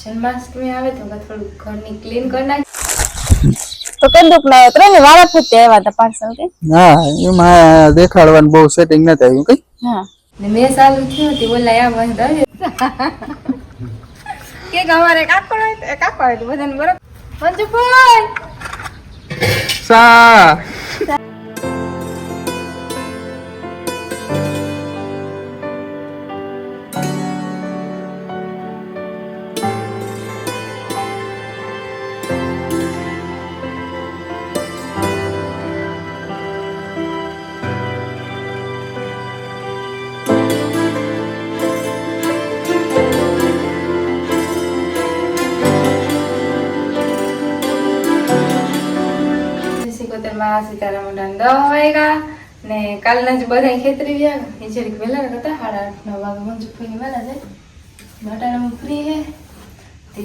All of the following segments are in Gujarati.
જન્માષ્ટમી આવે તો થોડું ઘરની ક્લીન કરી નાખી. તો કંદુક ના ત્રણ વાળા ફૂટે આવ્યા હતા પાર્સલ કે? હા એમાં દેખાડવાનું બહુ સેટિંગ નથી આવ્યું કઈ. હા. ને મેં ચાલુ થયું હતી ઓલા આ બંધ આવે કે અમારે કાકો હોય કાકો હોય તો બધાને બરોબર. મંજુભાઈ સા! સિકોતેરમાં સીતારામ મોઢાને દવા વાગ્યા ને કાલના જ બધા ખેતરી ગયા એ જરીક વહેલા હતા, સાડા આઠ, નવ વાગે મંજુભાઈ વહેલા જાય બટાણામાં ફ્રી હે તે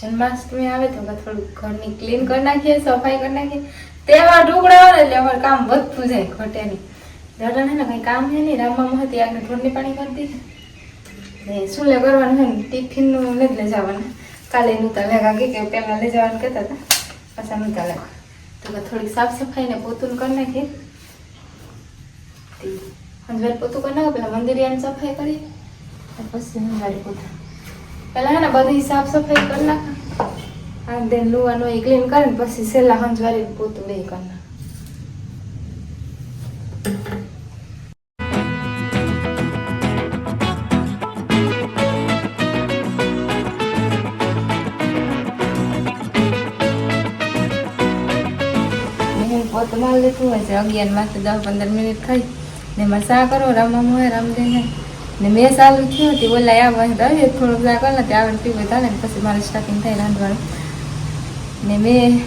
જન્માષ્ટમી આવે તો થોડું ઘરની ક્લીન કરી નાખીએ, સફાઈ કરી નાખીએ. તહેવાર ઢોકળા આવે એટલે અમારું કામ વધતું જાય ઘટે નહીં. ને કંઈ કામ છે નહીં, રામમાં હતી, આગળ ઢોરની પાણી કરી દીધી ને શું લે કરવાનું હોય ને, ટિફિનનું નથી લઈ જવાનું. કાલે નહોતા લેગા કે પહેલાં લઈ જવાનું કહેતા હતા. પાછા નહોતા લેગા તો થોડીક સાફ સફાઈ ને પોતું કરી નાખી. તે હંજવાર પોતું કરી નાખો પેલા મંદિરિયાની સફાઈ કરી. પછી હંજવારી પોતું. પેલા હે ને બધી સાફ સફાઈ કરી નાખો. અને દેન લુવાનો એ ક્લીન કરીને પછી છેલ્લા હંજવારી પોતું બે કરી નાખા. મેં પોત લીધું હોય છે. અગિયારમાંથી દસ પંદર મિનિટ થઈ. ને એમાં શા કરો રામમ હોય રામદેને ને મેં ચાલુ થયું હતી. ઓલા આવ્યા આવી થોડુંક શા કરે ને આગળ પીવું ચાલે ને પછી મારે સ્ટાર્ટિંગ થાય રાંધવાનું. ને મેં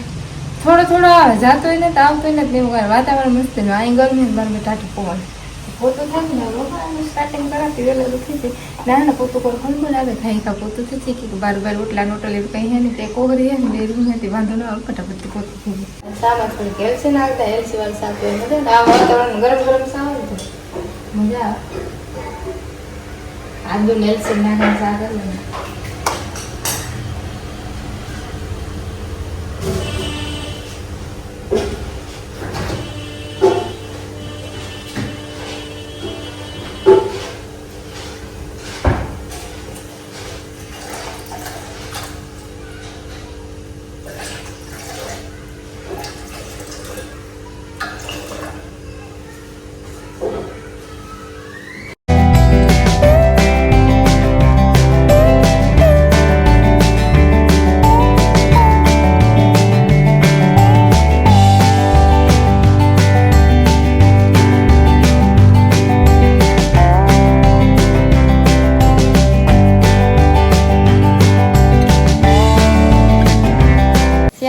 થોડો થોડો જાતો ને તો આવતો ને તો એવું વાતાવરણ મસ્ત ને અહીં ગરમી ને મારે ટાટું પવન પોતું થાય ને રોવાનું સ્ટાર્ટિંગ કરાતી તો થઈ જાય ના ના પોતું કોઈ ખંભો લાગે થાય કા પોતું થઈ જાય કે બાર બાર ઓટલા નોટલ એવું કંઈ હે ને તે કોહરી હે ને એવું હતી વાંધો ન આવે ફટાફટ પોતું થઈ જાય સામાં થોડીક કેલ્સી નાખતા એલસી વાળી સાથે હોય આ વાતાવરણ ગરમ ગરમ સાવ મજા આવે આદુ ને એલસી નાખીને હોય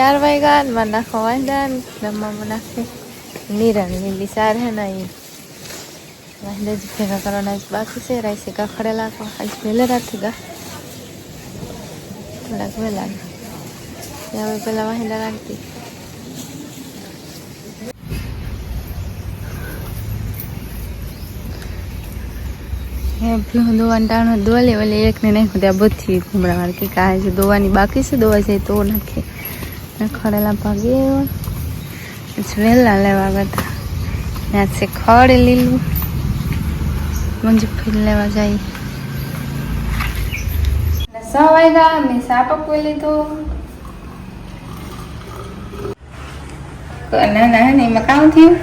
ચાર વાગ્યા ને મારે નાખો વાંદા ને રમવામાં નાખે નીરા ને લીલી સાર હે ને એ વાંદા જ ભેગા કરવાના જ બાકી છે રાઈસે કખડેલા આજ વહેલે રાખી ગા થોડાક વહેલા હવે પેલા વાંદા રાખતી ભીનું દોવાનું દોલે ઓલે એક ને નાખ્યું ત્યાં બધી ઘૂમડા વાળી કે દોવાની બાકી છે દોવા જાય તો નાખે ખડેલા ભાગી વહેલા લેવા ગયા ત્યાં છે ખડ લીલું મંજુ લેવા લીધો ના ના ને એમાં થયું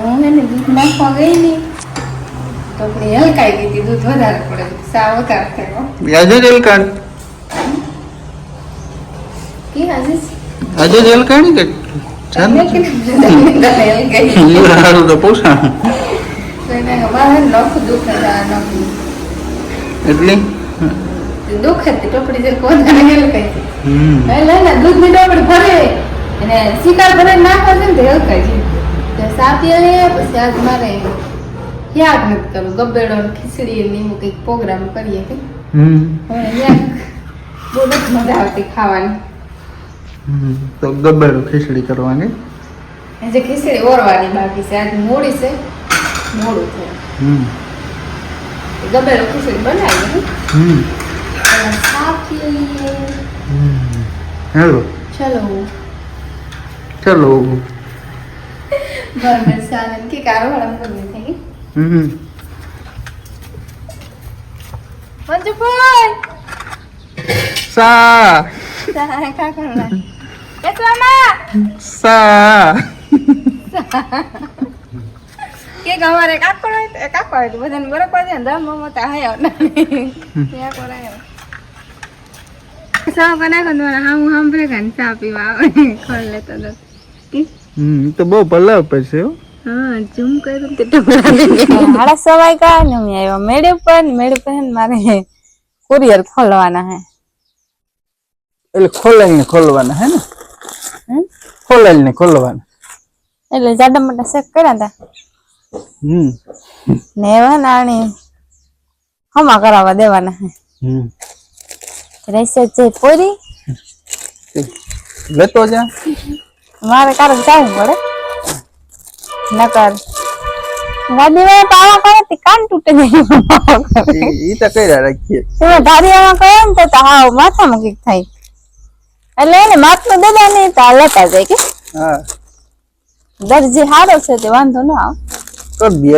હું એને દૂધ નાખવા ગઈ ને તો હલકાઈ દીધી દૂધ વધારે પડે સા વધારે થયો કે આજે આજે જ એલકાણી કે તો એટલે? દુખે ટોપડી જે હલકાઈ છે હમ. એટલે ને ટોપડી ભરે. અને શિકાર ભરે નાખવા છે ને તે છે સાપી લે પછી આજ મારે યાદ નથી કરું ગબ્બેડો ખીચડી ને એવું કંઈક પ્રોગ્રામ કરીએ કે? હમ. યાદ. બહુ મજા આવતી ખાવાની. તો ગબ્બેડું ખીચડી કરવાની. જે ખીચડી ઓરવાની બાકી છે. આજ મોડી છે. મોડું થયું હમ. ગબ્બેડો ખીચડી બનાવી હમ. હેલો. ચલો. ચલો. બરાબર ચાલે કે કારો હળમ કરી થઈ હમ. મંજુભાઈ! સા. સા કા કરવા કેસવામાં ખોલ તો બહુ પલાવ પડશે હા ઝૂમ કર્યું સવાઈ કા ને હું આવ્યો મેળે પર મેળે પર મારે કુરિયર ખોલવાના હે એટલે ખોલાઈને ખોલવાના હે ને? હમ? ખોલાઈને ખોલવાના. એટલે જાડા મોટા શેક કર્યા હતા હમ. ને નાણી હમા કરાવવા દેવાના હમ. રહેશે જે પોરી? લેતો જા. મારે કારણ જવું પડે. નકર ગાડી વાળા પાવા કરે તે કાન તૂટે જાય ઈ તો કઈ રાખીએ. એમાં ધારિયામાં કહે ને તો હા હાવ માથામાં કંઈક થાય. એટલે એને માથનું દાદા નહીં તો લેતા જાય કે? હા. દરજી હારો છે તે વાંધો ન આવે.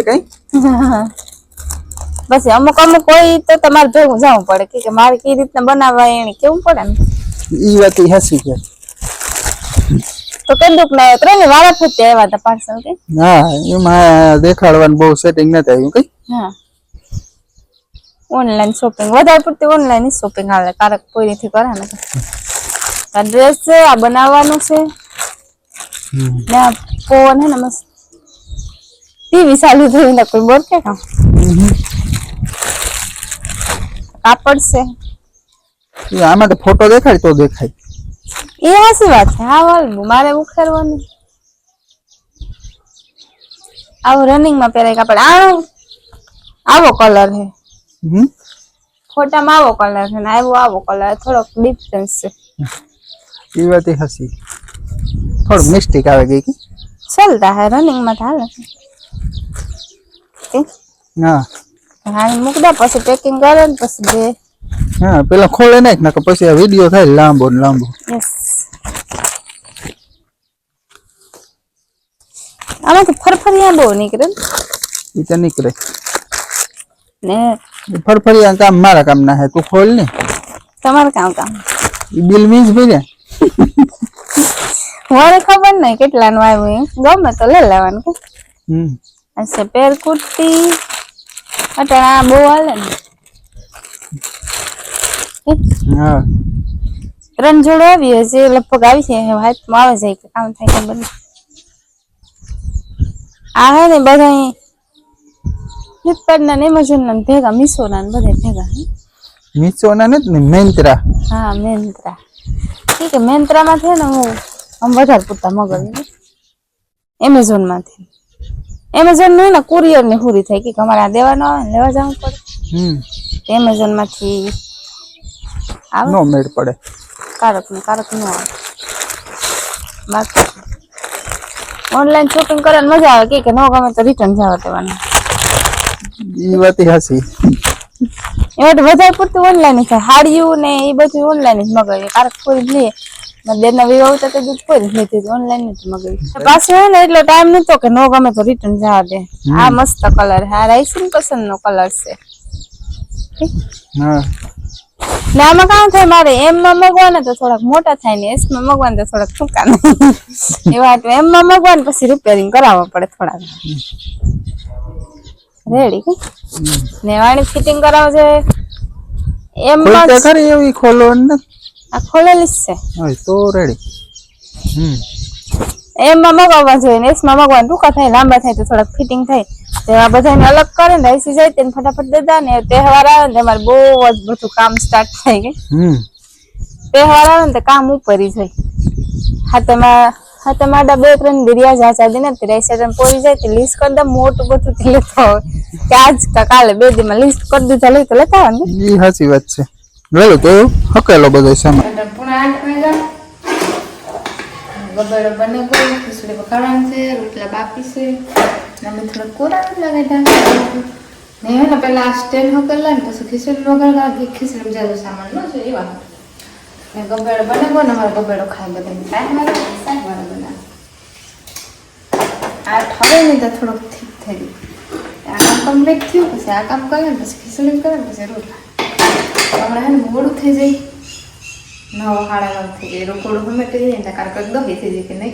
કઈ? પછી અમુક અમુક હોય તો તમારે ભેગું જવું પડે કે મારે કઈ રીતના બનાવવા એને કેવું પડે ને ઈ વાત હસી છે. તો કંદુક ના ત્રણ વાળા ફૂટે આવ્યા હતા પાર્સલ કે? હા એમાં દેખાડવાનું બહુ સેટિંગ નથી આવ્યું કઈ. હા. ઓનલાઈન શોપિંગ વધારે પડતી ઓનલાઈન શોપિંગ હાલે કારક કોઈથી કરે ને ડ્રેસ છે આ બનાવવાનું છે. ને આ ફોન હે ને મસ્ત. ટીવી ચાલુ થયું ને કોઈ બોલ કે કામ? કાપડ છે આમાં તો ફોટો દેખાય તો દેખાય. એ હાસી વાત છે. હા વાલ મારે ઉખેરવાનું આવો રનિંગમાં પહેરાય કાપડ આવો? આવો કલર હે ફોટામાં આવો કલર છે ને આવો આવો કલર થોડોક ડિફરન્સ છે. ઈ હસી. થોડું મિસ્ટેક આવે ગઈ કે ચાલતા હે રનિંગમાં હાલે. હા હા. મૂક દે પછી પેકિંગ કરે ને પછી બે. હા પેલા ખોલે નાખ નકર પછી આ વીડિયો થાય લાંબો ને લાંબો. આમાં તો ફરફરિયા બહુ નીકળે. ઈ તો નીકળે. ને ફરફરિયા કામ મારા કામ ના હે તું ખોલ ને. તમારે કામ કામ. બિલ મીન્સ ભર્યા. મને ખબર નહીં કેટલાનું આવ્યું એમ. ગમે તો લઈ લેવાનું કે. અચ્છા પેર કુર્તી. અટાણે આ બહુ હાલે ને. ત્રણ જોડો આવી હશે લગભગ આવી છે. હાથમાં આવે છે કે કામ થાય ખબર બધું. આ હે ને બધા ફ્લિપકાર્ટ ના ને એમેઝોન ના ભેગા મીશો ના બધા ભેગા હે. ના મેન્ત્રા હા મેન્ત્રા ઠીક છે મેન્ત્રા છે ને હું આમ વધારે પૂરતા એમેઝોનમાંથી એમેઝોનનું ને કુરિયરની પૂરી થઈ કે અમારે આ દેવાનો આવે ને લેવા જવું પડે. એમેઝોનમાંથી આવે. નો મેળ પડે. કારક ને કારક નો આવે. બાકી ઓનલાઈન શોપિંગ કરવાની મજા આવે કે કે ન ગમે તો રિટર્ન જવા દેવાનું. ઈ વાત હાસી એ વધારે પૂરતું ઓનલાઈન છે હાડિયું ને એ બધું ઓનલાઈન જ મગાવીએ. કારક કોઈ જ લઈએ બેન ના વિવાહ તો દૂધ કોઈ લીધી ઓનલાઈન જ મગાવ્યું પાછું હે ને એટલો ટાઈમ નતો કે નો ગમે તો રિટર્ન જવા દે. આ મસ્ત કલર હા આ રાઈસિંગ પસંદ નો કલર છે. ના આમાં કામ થાય મારે એમ માં મગવાને તો થોડાક મોટા થાય ને એસમાં મગવાને તો થોડાક ટૂંકા એવા તો એમ માં મગવાને પછી રિપેરિંગ કરાવવા પડે થોડાક. રેડી ને વાણી ફિટિંગ કરાવજે. એમ માં ખરી એવી ખોલો નથી આ ખોલેલી જ છે. હોય તો રેડી હમ. એમમાં મગાવવા જોઈએ ને એસમાં મગવાન ટૂંકા થાય લાંબા થાય તો થોડાક ફિટિંગ થાય. તો આ બધાને અલગ કરે ને જાય તેને ફટાફટ દેતા ને તહેવાર આવે ને તમારે બહુ જ બધું કામ સ્ટાર્ટ થાય કે. તહેવાર આવે ને તો કામ ઉપર જ હોય હાથમાં હાથમાં આડા બે ત્રણ બિરિયા જાચા દે ને તે પોરી જાય તે લિસ્ટ કરી દે મોટું બધું તે લેતા હોય. કે આજ કા કાલે બે દીમાં લિસ્ટ કરી દીધા લઈ તો લેતા આવે ને. સાચી વાત છે. લેલો તો હકેલો બધો સામાન ગબડો બને ગયો, ખીચડી છે, રોટલા છે. અમે થોડા કોરા રોટલા કાઢ્યા ને હે ને પેલા આ સ્ટેન્ડ હકરલા ને પછી ખીચડી વગર સામાન ન છે એવા. ને બને બનાવો ને અમારો ગબેડો ખાઈ બધા શાક મારો શાક મારો બનાવે આ ઠરે નહીં તો થોડોક ઠીક થઈ ગયું. આ કામ કમ્પ્લીટ થયું, પછી આ કામ કરે પછી ખીચડી કરે પછી રોટલા. હમણાં હે ને મોડું થઈ જાય. નવ સાડા નવ થઈ જાય. રોકડું ગમે તે જાય ને થઈ જાય કે નહીં